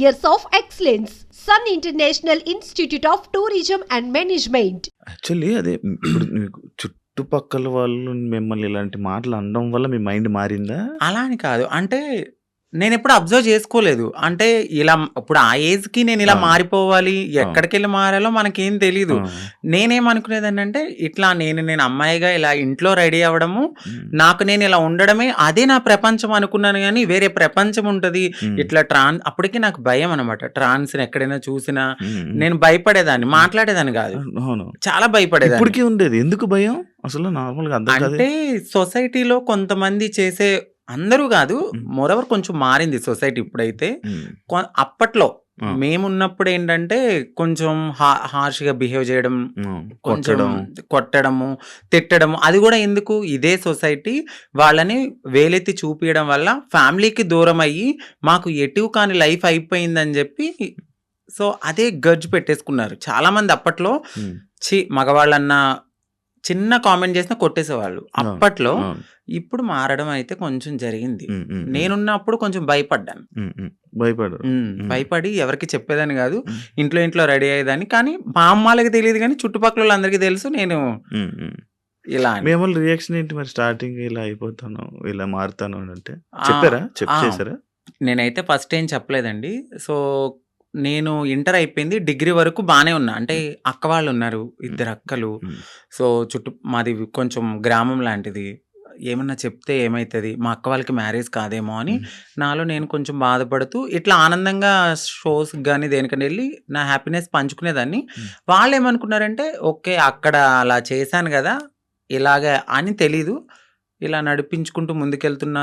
Years of excellence Sun international institute of tourism and management actually అదే చుట్టుపక్కల వాళ్ళు మిమ్మల్ని ఇలాంటి మాటలు అనడం వల్ల మీ మైండ్ మారిందా? అలా అని కాదు. అంటే నేనెప్పుడు అబ్జర్వ్ చేసుకోలేదు. అంటే ఇలా ఇప్పుడు ఆ ఏజ్‌కి నేను ఇలా! మారిపోవాలి, ఆ! ఎక్కడికెళ్ళి మారాలో మనకేం తెలీదు. ఆ! నేనేమనుకునేదాన్నంటే ఇట్లా నేను నేను అమ్మాయిగా ఇలా ఇంట్లో రెడీ అవ్వడము. నాకు నేను ఇలా ఉండడమే అదే నా ప్రపంచం అనుకున్నాను గానీ వేరే ప్రపంచం ఉంటది. ఇట్లా ట్రాన్ అప్పటికి నాకు భయం అనమాట. ట్రాన్స్‌ని ఎక్కడైనా చూసినా. నేను భయపడేదాన్ని. మాట్లాడేదాన్ని. అవును. చాలా భయపడేదాన్ని. ఇప్పటికి ఉండేది. ఎందుకు భయం? అసలు నార్మల్‌గా కాదే. అంటే సొసైటీలో కొంతమంది చేసే అందరూ. హ్మ్. మోరోవర్ కొంచెం మారింది సొసైటీ ఇప్పుడైతే. అప్పట్లో ఆ! మేమున్నప్పుడేంటంటే కొంచెం హా హార్ష్‌గా బిహేవ్ చేయడం. కొంచెం కొట్టడం. కొట్టడము, తిట్టడము అది గూడా ఎందుకు ఇదే సొసైటీ వాళ్ళని వేలెత్తి చూపియడం వల్ల ఫ్యామిలీకి దూరమయ్యి మాకు ఎటు కాని లైఫ్ అయిపోయిందని జెప్పి సో అదే గర్జ్ పెట్టేసుకున్నారు. చాలామంది అప్పట్లో హ్మ్. ఛీ! మగవాళ్ళన్నా చిన్న కామెంట్ చేసినా కొట్టేసేవాళ్ళు. అప్పట్లో. ఇప్పుడు మారడం అయితే కొంచెం జరిగింది. నేనున్నప్పుడు కొంచెం భయపడ్డాను. భయపడి ఎవరికీ చెప్పేదాన్ని. హ్మ్. ఇంట్లో ఇంట్లో రెడీ అయ్యేదాన్ని. కానీ మా అమ్మాళ్ళకి తెలీదు గానీ చుట్టుపక్కలోళ్ళందరికీ తెలుసు నేను. ఇలా అని. మీ అమ్మోళ్ళ రియాక్షన్ ఏంటి మరి స్టార్టింగ్ ఇలా అయిపోతాను, ఇలా మారుతాను అనంటే? ఆ! చెప్పారా? చెప్పి ఆ! చేసారా? నేనైతే ఫస్ట్ ఏం చెప్పలేదండి. సో నేను ఇంటర్ అయిపోయింది. డిగ్రీ వరకు బానే ఉన్నా. అంటే. అక్క వాళ్ళున్నారు. హ్మ్. ఇద్దరు అక్కలు. సో చుట్టూ మాది కొంచెం గ్రామం లాంటిది. ఏమన్నా చెప్తే ఏమైతది? మా అక్క వాళ్ళకి మ్యారేజ్ కాదేమో అని. నాలో నేను కొంచెం బాధపడుతూ ఇట్లా ఆనందంగా షోస్‌కి గాని దేనికైనా ఎళ్ళి నా హ్యాపీనెస్ పంచుకునేదాన్ని. హ్మ్. వాళ్ళేమనుకున్నారంటే ఓకే. అక్కడ అలా చేశాను గదా! ఇలాగ అని తెలీదు. ఇలా నడిపించుకుంటూ ముందుకెళ్తున్న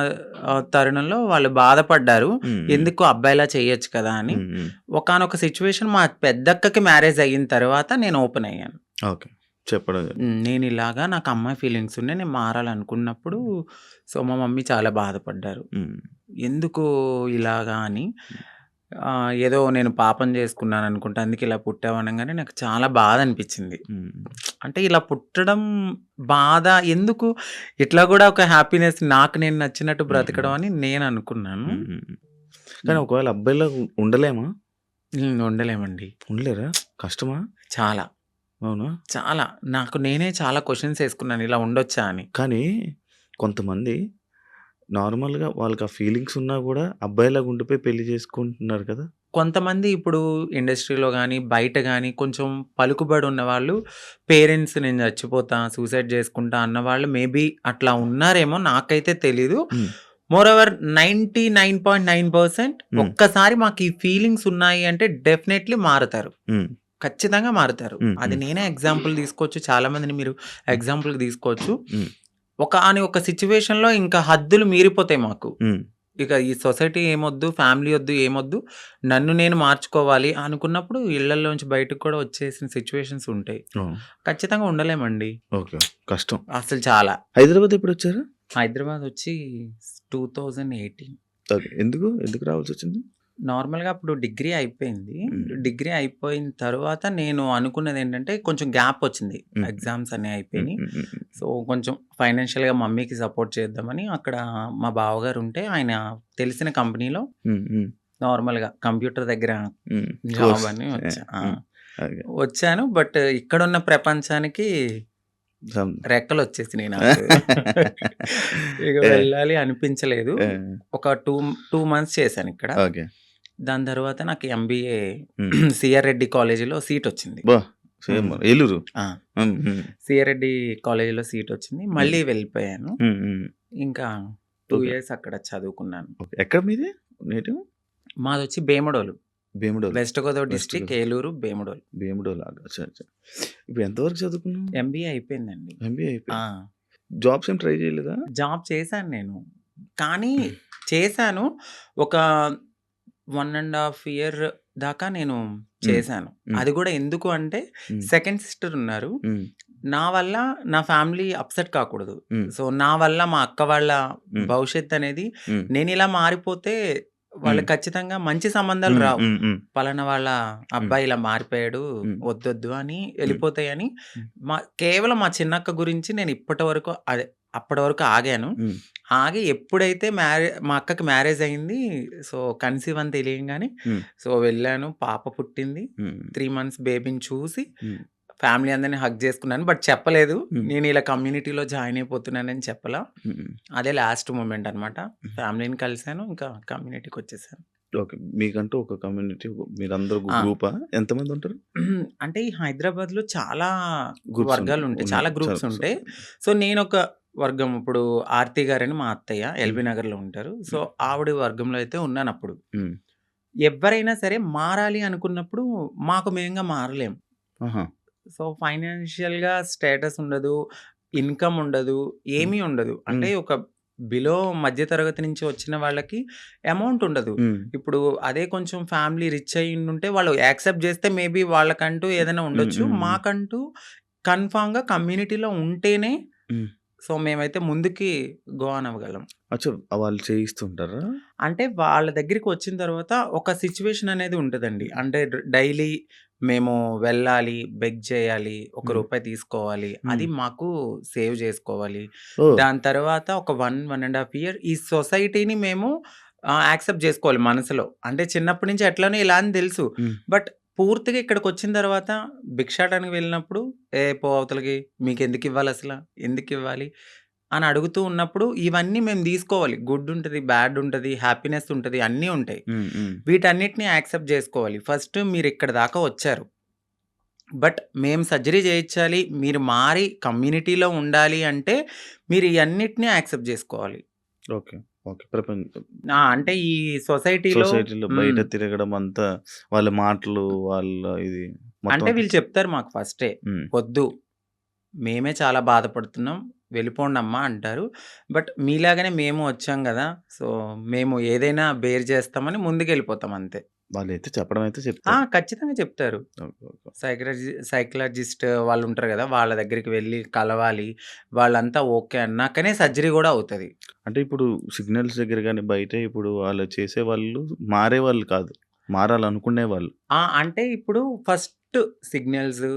తరుణంలో వాళ్ళు బాధపడ్డారు. ఎందుకు అబ్బాయిలా చేయొచ్చు కదా! అని. ఒకానొక సిట్యుయేషన్ మా పెద్దక్కకి మ్యారేజ్ అయిన తర్వాత నేను ఓపెన్ అయ్యాను. ఓకే. చెప్పడం హ్మ్. నేనిలాగా నాకు అమ్మాయి ఫీలింగ్స్ ఉన్నాయి. నేను మారాలనుకున్నప్పుడు. సో మా మమ్మీ చాలా బాధపడ్డారు. ఎందుకు ఇలాగా అని. ఏదో నేను పాపం చేసుకున్నాననుకుంటా. అందుకే ఇలా పుట్టావు అనంగానే నాకు చాలా బాధ అనిపించింది. అంటే ఇలా పుట్టడం బాధ ఎందుకు ఇట్లా గూడా ఒక హ్యాపీనెస్ నాకు నేను నచ్చినట్టు. బ్రతకడం. అని నేననుకున్నాను. హ్మ్. హ్మ్. కానీ. ఒకవేళ అబ్బాయిలాగా ఉండలేమా? ఉండలేమండి. ఉండలేరా? కష్టమా? చాలా. అవునా? చాలా. నాకు నేనే చాలా క్వెషన్స్ ఏసుకున్నాను. ఇలా ఉండొచ్చా అని. కానీ కొంతమంది నార్మల్‌గా వాళ్ళకి ఆ ఫీలింగ్స్ ఉన్నా గూడా అబ్బాయిలాగా ఉండిపోయి పెళ్ళి చేసుకుంటున్నారు కదా! కొంతమంది ఇప్పుడు ఇండస్ట్రీలో గాని, బయట గాని కొంచెం పలుకుబడి ఉన్నవాళ్ళు పేరెంట్స్ నేను చచ్చిపోతా, సూసైడ్ చేసుకుంటా అన్నవాళ్ళు మేబీ అట్లా ఉన్నారేమో నాకైతే తెలీదు. హ్మ్. మోరోవర్ 99.9% హ్మ్. ఒక్కసారి మాకు ఈ ఫీలింగ్స్ ఉన్నాయి అంటే డెఫినైట్లీ మారుతారు. హ్మ్. ఖచ్చితంగా మారుతారు. హ్మ్. అది హ్మ్. నేనే ఎగ్జాంపుల్ తీసుకోవచ్చు. చాలా మందిని మీరు హ్మ్. ఎగ్జాంపుల్‌గా తీసుకోవచ్చు. హ్మ్. ఒకానొక సిట్యుయేషన్‌లో ఇంకా హద్దులు మీరిపోతాయి మాకు. ఇక ఈ సొసైటీ ఏమొద్దు, ఫ్యామిలీ ఒద్దు, ఏమొద్దు. నన్ను నేను మార్చుకోవాలి అనుకున్నప్పుడు ఇళ్ళల్లోంచి బయటకి కూడా వచ్చేసిన సిట్యుయేషన్స్ ఉంటాయి. ఖచ్చితంగా ఉండలేమండి. ఓకే. కష్టం. అసలు చాలా. హైదరాబాద్ ఎప్పుడొచ్చారు? హైదరాబాద్ వచ్చి 2018 ఓకే. ఎందుకు? ఎందుకు రావాల్సొచ్చింది? నార్మల్‌గా అప్పుడు డిగ్రీ అయిపోయింది. డిగ్రీ అయిపోయిన తర్వాత నేను అనుకున్నదేంటంటే కొంచెం గ్యాప్ వచ్చింది. ఎగ్జామ్స్ అన్నీ. అయిపోయినాయి. సో కొంచెం ఫైనాన్షియల్‌గా మమ్మీకి సపోర్ట్ చేద్దామని అక్కడ మా బావగారు ఉంటే ఆయన తెలిసిన కంపెనీలో. నార్మల్‌గా కంప్యూటర్ దగ్గర. జాబ్. అని. వచ్చాను. బట్ ఇక్కడున్న ప్రపంచానికి సం రెక్కలొచ్చేసినాయి నాకు. ఇక వెళ్ళాలి అనిపించలేదు. ఒక 2, 2 మంత్స్ చేశాను ఇక్కడ. దాని తర్వాత నాకు ఎంబీఏ. సిఆర్ రెడ్డి కాలేజీలో సీట్ వచ్చింది. ఏలూరు. సిఆర్ రెడ్డి కాలేజీలో సీట్ వచ్చింది. మళ్ళీ వెళ్ళిపోయాను. ఇంకా 2 ఓకే. ఇయర్స్ అక్కడ చదువుకున్నాను. ఎక్కడ మీది నేటివ్? మాదొచ్చి Bhimadolu. Bhimadolu. West Godavari district. Eluru, Bhimadolu. Bhimadolu. ఇప్పుడు ఎంతవరకు చదువుకున్నావు? ఎంబీఏ అయిపోయిందండి. ఎంబీఏ. జాబ్స్ ఏం ట్రై చేయలేదా? జాబ్ చేశాను నేను. కానీ చేశాను. ఒక 1 ½ ఇయర్ దాకా నేను హ్మ్. చేశాను. హ్మ్. అది కూడా ఎందుకు అంటే హ్మ్. సెకండ్ సిస్టర్ ఉన్నారు. హ్మ్. నా వల్ల నా ఫ్యామిలీ అప్‌సెట్ కాకూడదు. హ్మ్. సో నా వల్ల మా అక్క వాళ్ళ హ్మ్. భవిష్యత్ అనేది హ్మ్. నేనిలా మారిపోతే వాళ్ళకి హ్మ్. ఖచ్చితంగా మంచి సంబంధాలు హ్మ్. రావు. హ్మ్. హ్మ్. పలానా వాళ్ళ అబ్బాయి ఇలా మారిపోయాడు. హ్మ్. వద్దొద్దు అని హ్మ్. హ్మ్. మా కేవలం మా చిన్నక్క గురించి నేను ఇప్పటి వరకు అదే అప్పటి వరకు ఆగాను. ఆగి ఎప్పుడైతే మ్యారే మా అక్కకి మ్యారేజ్ అయింది. సో, కన్సీవ్ అని తెలియంగానే. సో, వెళ్ళాను. పాప పుట్టింది. 3 మంత్స్ బేబీని చూసి. ఫ్యామిలీ అందరిని హగ్ చేసుకున్నాను. బట్ చెప్పలేదు. నేను ఇలా కమ్యూనిటీలో జాయిన్ అయిపోతున్నానని చెప్పలా. అదే లాస్ట్ మూమెంట్ అనమాట. ఫ్యామిలీని కలిసాను. ఇంకా కమ్యూనిటీకొచ్చేసాను. ఓకే. మీకంటూ ఒక కమ్యూనిటీ మీరందరూ! గ్రూపా? ఎంతమంది ఉంటారు? అంటే ఈ హైదరాబాద్‌లో చాలా గ్రూప్స్ ఉంటాయి. చాలా గ్రూప్స్ ఉంటాయి. సో, నేనొక వర్గం ఇప్పుడు ఆర్తి గారని మా అత్తయ్య. ఎల్బీ నగర్‌లో ఉంటారు. సో. ఆవిడ వర్గంలో అయితే ఉన్నానప్పుడు. హ్మ్. ఎవ్వరైనా సరే మారాలి అనుకున్నప్పుడు మాకు మేంగా మారలేం. సో, ఫైనాన్షియల్‌గా స్టేటస్ ఉండదు. ఇన్‌కమ్ ఉండదు. ఏమీ ఉండదు. అంటే. ఒక బిలో మధ్య తరగతి నుంచి వచ్చిన వాళ్ళకి అమౌంట్ ఉండదు. ఇప్పుడు అదే కొంచెం ఫ్యామిలీ రిచ్ అయ్యుండుంటే వాళ్ళు యాక్సెప్ట్ చేస్తే మేబీ వాళ్ళకంటూ ఏదైనా. ఉండొచ్చు. మాకంటూ కన్ఫర్మ్‌గా కమ్యూనిటీలో ఉంటేనే. సో, మేమైతే ముందుకి గో అవ్వగలం. అచ్చా! వాళ్ళు చేయిస్తుంటారా? అంటే వాళ్ళ దగ్గరికి వచ్చిన తర్వాత ఒక సిట్యుయేషన్ అనేది ఉంటదండి. అంటే డైలీ మేము వెళ్ళాలి, బెగ్ చేయాలి, ఒక. రూపాయి తీసుకోవాలి. అది. మాకు సేవ్ చేసుకోవాలి. దాని తర్వాత ఒక 1, 1 ½ ఇయర్ ఈ సొసైటీని మేము యాక్సెప్ట్ చేసుకోవాలి మనసులో. అంటే చిన్నప్పటి నుంచి ఎట్లనో ఇలా అని తెలుసు. బట్ పూర్తిగా ఇక్కడికొచ్చిన తర్వాత భిక్షాటనకి వెళ్ళినప్పుడు, "ఏ పో అవతలకి మీకెందుకివ్వాలసల? ఎందుకివ్వాలి?" అని అడుగుతూ ఉన్నప్పుడు ఇవన్నీ మేము తీసుకోవాలి. గుడ్ ఉంటది, బ్యాడ్ ఉంటది, హ్యాపీనెస్ ఉంటది, అన్నీ ఉంటాయి. వీటన్నిటిని యాక్సెప్ట్ చేసుకోవాలి. ఫస్ట్ మీరిక్కడి దాకా వచ్చారు. బట్ మేము సర్జరీ చేయించాలి, మీరు మారి కమ్యూనిటీలో ఉండాలి అంటే మీరు ఇయన్నిటిని యాక్సెప్ట్ చేసుకోవాలి. ఓకే. అంటే ఈ సొసైటీలో సొసైటీలో బయట. తిరగడం అంతా వాళ్ళ మాటలు, వాళ్ళ ఇది అంటే వీళ్ళు చెప్తారు మాకు ఫస్టే. "వద్దు. మేమే చాలా బాధపడుతున్నాం. వెళ్ళిపోండమ్మా" అంటారు. బట్ మీలాగానే మేము వచ్చాం గదా! సో, మేము ఏదైనా బేర్ చేస్తామని ముందుకెళ్ళిపోతాం అంతే. వాళ్ళైతే చెప్పడం అయితే! చెప్తారు. ఖచ్చితంగా చెప్తారు. సైక్రాలజి సైకాలజిస్ట్ వాళ్ళుంటారు గదా! వాళ్ళ దగ్గరికి వెళ్ళి కలవాలి. వాళ్ళంతా ఓకే అన్నాకనే సర్జరీ గూడా అవుతది. అంటే ఇప్పుడు సిగ్నల్స్ దగ్గర గాని, బయట ఇప్పుడు వాళ్ళు చేసేవాళ్ళు మారేవాళ్ళు కాదు. మారాలనుకునేవాళ్ళు. ఆ! అంటే ఇప్పుడు ఫస్ట్ సిగ్నల్స్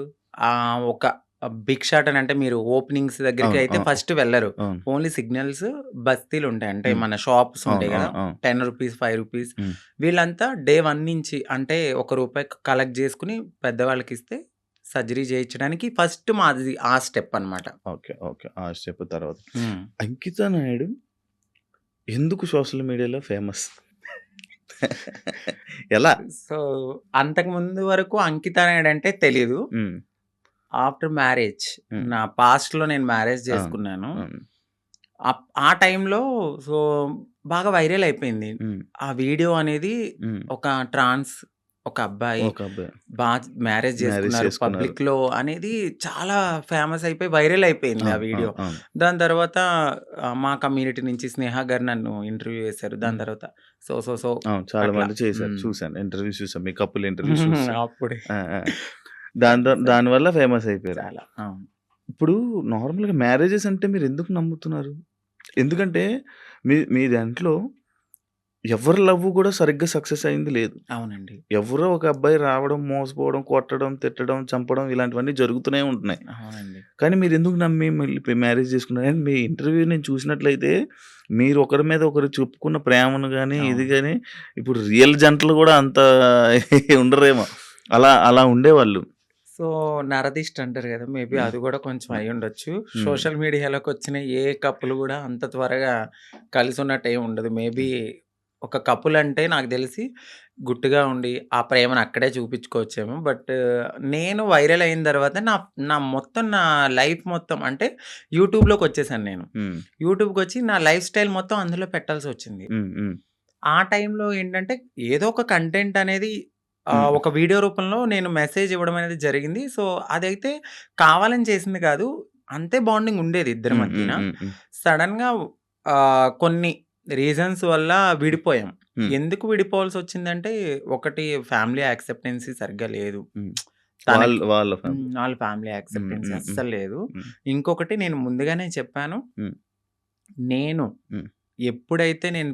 ఆహ్, ఒక భిక్షాటన అంటే మీరు ఓపెనింగ్స్ దగ్గరికి. అయితే. ఫస్ట్. అవును. ఓన్లీ సిగ్నల్స్ బస్తీలుంటాయి. అంటే హ్మ్. మన షాప్స్. ఉంటాయి! అవును. అవును. 10 రూపీస్, 5 రూపీస్. వీళ్ళంతా డే 1 నుంచి అంటే ఒక రూపాయి కలెక్ట్ చేసుకొని పెద్దవాళ్ళకిస్తే సర్జరీ చేయించడానికి ఫస్ట్ మాది ఆ స్టెప్ అన్నమాట. ఓకే. ఓకే. ఆ స్టెప్ తర్వాత. అంకిత నాయుడు ఎందుకు సోషల్ మీడియాలో ఫేమస్? ఎలా? సో, అంతకుముందు వరకు అంకిత నాయుడు అంటే తెలీదు. హ్మ్. After marriage. నా పాస్ట్‌లో నేను మ్యారేజ్! చేసుకున్నాను. ఆ టైంలో సో, బాగా వైరల్ అయిపోయింది. ఆ వీడియో అనేది. ఒక ట్రాన్స్ ఒక అబ్బాయి ఒక అబ్బాయి. బా మ్యారేజ్ చేసుకున్నారు చేసుకున్నారు. పబ్లిక్‌లో అనేది చాలా ఫేమస్ అయిపోయి వైరల్ అయిపోయింది ఆ. వీడియో. దాని తర్వాత మా కమ్యూనిటీ నుంచి స్నేహ గారు నన్ను ఇంటర్వ్యూ చేశారు. దాని. తర్వాత సో, సో, సో. చాలా. మంది చేశారు. చూసాను. ఇంటర్వ్యూస్ చూసాను. మీ కపుల్ ఇంటర్వ్యూస్ చూసా. అప్పుడే. దాని దానివల్ల ఫేమస్ అయిపోయారు. చాలా. అవును. ఇప్పుడు నార్మల్‌గా మ్యారేజెస్ అంటే మీరు ఎందుకు నమ్ముతున్నారు? ఎందుకంటే మీ మీ దాంట్లో ఎవరి లవ్ కూడా సరిగ్గా సక్సెస్ అయింది లేదు. అవునండి. ఎవరో ఒక అబ్బాయి రావడం, మోసపోవడం, కొట్టడం, తిట్టడం, చంపడం ఇలాంటివన్నీ జరుగుతూనే ఉంటున్నాయి. అవునండి. కానీ మీరు ఎందుకు నమ్మి మళ్ళీ మ్యారేజ్ చేసుకున్నారు? అండ్ మీ ఇంటర్వ్యూ నేను చూసినట్లయితే మీరు ఒకరి మీద ఒకరు చెప్పుకున్న ప్రేమను గాని, ఇది. గాని ఇప్పుడు రియల్ జంటలు కూడా అంత ఉండరేమో. అలా అలా ఉండేవాళ్ళు. సో, నరదిష్టి అంటారు గదా! మేబీ. అది గూడా కొంచెం హ్మ్. అయ్యుండొచ్చు. హ్మ్. సోషల్ మీడియాలోకొచ్చిన ఏ కపుల్ గూడా అంత త్వరగా కలిసున్నట్టు ఏమి ఉండదు. మేబీ. ఒక కపుల్ అంటే నాకు తెలిసి గుట్టుగా ఉండి ఆ ప్రేమను అక్కడే చూపించుకోవచ్చేమో. బట్ నేను వైరల్ అయిన తర్వాత నా నా మొత్తం నా లైఫ్ మొత్తం అంటే యూట్యూబ్‌లోకొచ్చేసాను నేను. హ్మ్. యూట్యూబ్‌కొచ్చి నా లైఫ్ స్టైల్ మొత్తం అందులో పెట్టాల్సొచ్చింది. హ్మ్. హ్మ్. ఆ టైంలో ఏంటంటే ఏదో ఒక కంటెంట్ అనేది. ఒక వీడియో రూపంలో నేను మెసేజ్ ఇవ్వడం అనేది జరిగింది. సో, అదైతే కావాలని చేసింది కాదు. అంతే బాండింగ్ ఉండేది ఇద్దరి. మధ్యన. సడెన్‌గా ఆహ్, కొన్ని రీజన్స్ వల్ల విడిపోయాం. ఎందుకు విడిపోవాల్సొచ్చిందంటే ఒకటి ఫ్యామిలీ యాక్సెప్టెన్సీ సరిగ్గా లేదు. వాళ్ళ. ఫ్యామిలీ. యాక్సెప్టెన్సీ. అస్సలు లేదు. ఇంకొకటి నేను ముందుగానే చెప్పాను. నేను. ఎప్పుడైతే నేను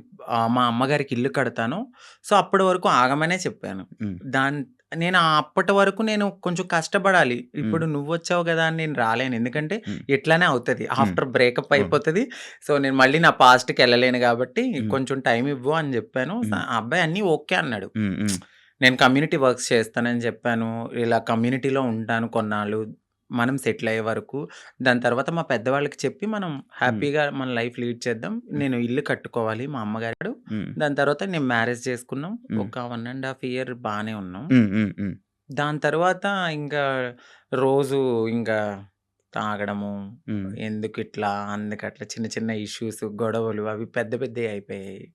మా అమ్మగారికి ఇల్లు కడతానో, సో, అప్పటి వరకు ఆగమనే చెప్పాను. దాన్ నేను అప్పటి వరకు నేను కొంచెం కష్టపడాలి. ఇప్పుడు హ్మ్. నువ్వొచ్చావు గదా! అని నేను రాలేను. ఎందుకంటే హ్మ్. ఇట్లానే అవుతది. After breakup. అయిపోతది. సో, నేను మళ్ళీ నా పాస్ట్‌కెళ్ళలేను గాబట్టి హ్మ్. కొంచెం టైమ్ ఇవ్వు అని. ఆ అబ్బాయి అన్నీ ఓకే అన్నాడు. నేను కమ్యూనిటీ వర్క్స్ చేస్తానని చెప్పాను. ఇలా కమ్యూనిటీలో ఉంటాను కొన్నాళ్ళు. మనం సెటిల్ అయ్యే వరకు. దాని తర్వాత మా పెద్దవాళ్ళకి చెప్పి మనం హ్మ్. హ్యాపీగా మన లైఫ్ లీడ్ చేద్దాం. నేను ఇల్లు కట్టుకోవాలి మా అమ్మగారు. హ్మ్. దాని తర్వాత నేను మ్యారేజ్ చేసుకున్నాం. హ్మ్. ఒక 1 ½ ఇయర్ బానే ఉన్నాం. హ్మ్. హ్మ్. హ్మ్. దాని తర్వాత ఇంకా రోజు ఇంకా తాగడము, హ్మ్. ఎందుకిట్లా, అందుకట్లా చిన్న చిన్న ఇష్యూస్, గొడవలు అవి పెద్ద పెద్దయి అయిపోయాయి.